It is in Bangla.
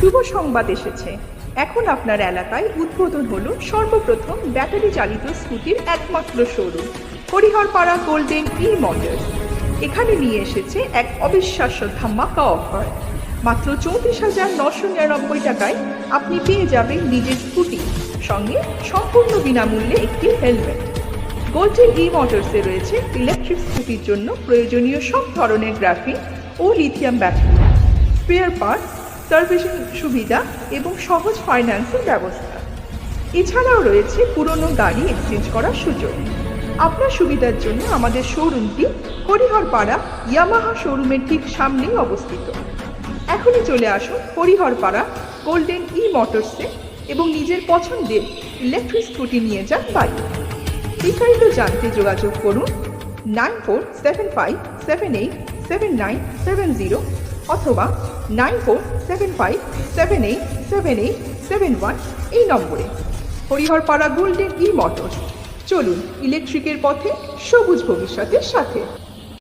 শুভ সংবাদ এসেছে। এখন আপনার এলাকায় উদ্বোধন হলো সর্বপ্রথম ব্যাটারি চালিত স্কুটির একমাত্র showroom Hariharpara golden E motors এখানে নিয়ে এসেছে এক অবিশ্বাস্য ধামাকা অফার মাত্র চৌত্রিশ হাজার নশো নিরানব্বই টাকায় আপনি পেয়ে যাবেন নিজের স্কুটি, সঙ্গে সম্পূর্ণ বিনামূল্যে একটি হেলমেট গোল্ডেন ই মোটরসে রয়েছে ইলেকট্রিক স্কুটির জন্য প্রয়োজনীয় সব ধরনের গ্রাফিন ও lithium battery spare part servicing সুবিধা এবং সহজ ফাইন্যান্সের ব্যবস্থা। এছাড়াও রয়েছে পুরনো গাড়ি এক্সচেঞ্জ করার সুযোগ। আপনার সুবিধার জন্য আমাদের শোরুমটি হরিহরপাড়া ইয়ামাহা শোরুমের ঠিক সামনেই অবস্থিত। এখনই চলে আসুন হরিহরপাড়া গোল্ডেন ই মোটরসে এবং নিজের পছন্দের ইলেকট্রিক স্কুটি নিয়ে যান বাড়ি। বিস্তারিত জানতে যোগাযোগ করুন nine four seven five seven eight seven nine seven zero অথবা nine four seven five seven eight seven eight seven one এই নম্বরে। হরিহরপাড়া গোল্ডেন ই মটর চলুন ইলেকট্রিকের পথে সবুজ ভবিষ্যতের সাথে।